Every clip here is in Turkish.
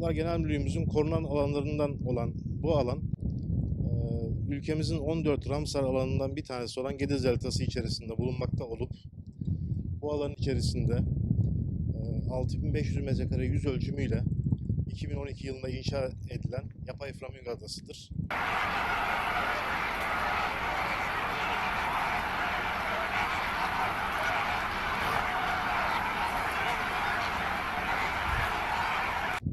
Parklar Genel Müdürlüğümüzün korunan alanlarından olan bu alan ülkemizin 14 Ramsar alanından bir tanesi olan Gediz Deltası içerisinde bulunmakta olup bu alanın içerisinde e, 6500 metrekare yüz ölçümüyle 2012 yılında inşa edilen yapay flamingo adasıdır.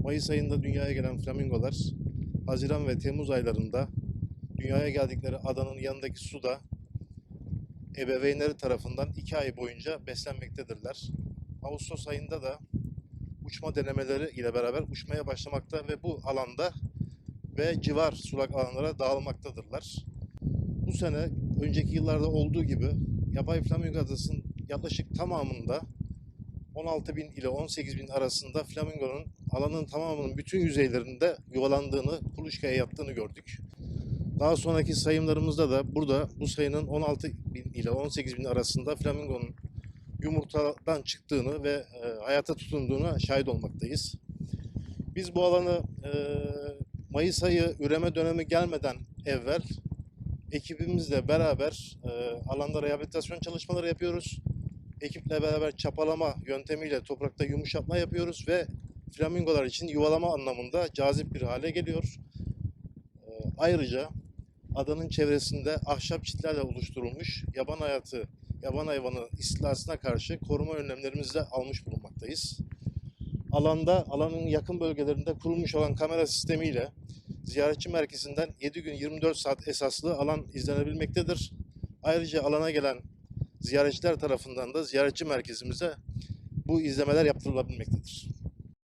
Mayıs ayında dünyaya gelen flamingolar Haziran ve Temmuz aylarında dünyaya geldikleri adanın yanındaki suda ebeveynleri tarafından 2 ay boyunca beslenmektedirler. Ağustos ayında da uçma denemeleri ile beraber uçmaya başlamakta ve bu alanda ve civar sulak alanlara dağılmaktadırlar. Bu sene önceki yıllarda olduğu gibi yapay flamingo adasının yaklaşık tamamında 16 bin ile 18 bin arasında flamingonun alanın tamamının bütün yüzeylerinde yuvalandığını, kuluçkaya yattığını gördük. Daha sonraki sayımlarımızda da burada bu sayının 16 bin ile 18 bin arasında flamingonun yumurtadan çıktığını ve e, hayata tutunduğuna şahit olmaktayız. Biz bu alanı e, Mayıs ayı üreme dönemi gelmeden evvel ekibimizle beraber e, alanda rehabilitasyon çalışmaları yapıyoruz. Ekiple beraber çapalama yöntemiyle toprakta yumuşatma yapıyoruz ve flamingolar için yuvalama anlamında cazip bir hale geliyor. E, ayrıca adanın çevresinde ahşap çitlerle oluşturulmuş yaban hayatı, yaban hayvanı istilasına karşı koruma önlemlerimizi de almış bulunmaktayız. Alanda, alanın yakın bölgelerinde kurulmuş olan kamera sistemiyle ziyaretçi merkezinden 7 gün 24 saat esaslı alan izlenebilmektedir. Ayrıca alana gelen ziyaretçiler tarafından da ziyaretçi merkezimize bu izlemeler yaptırılabilmektedir.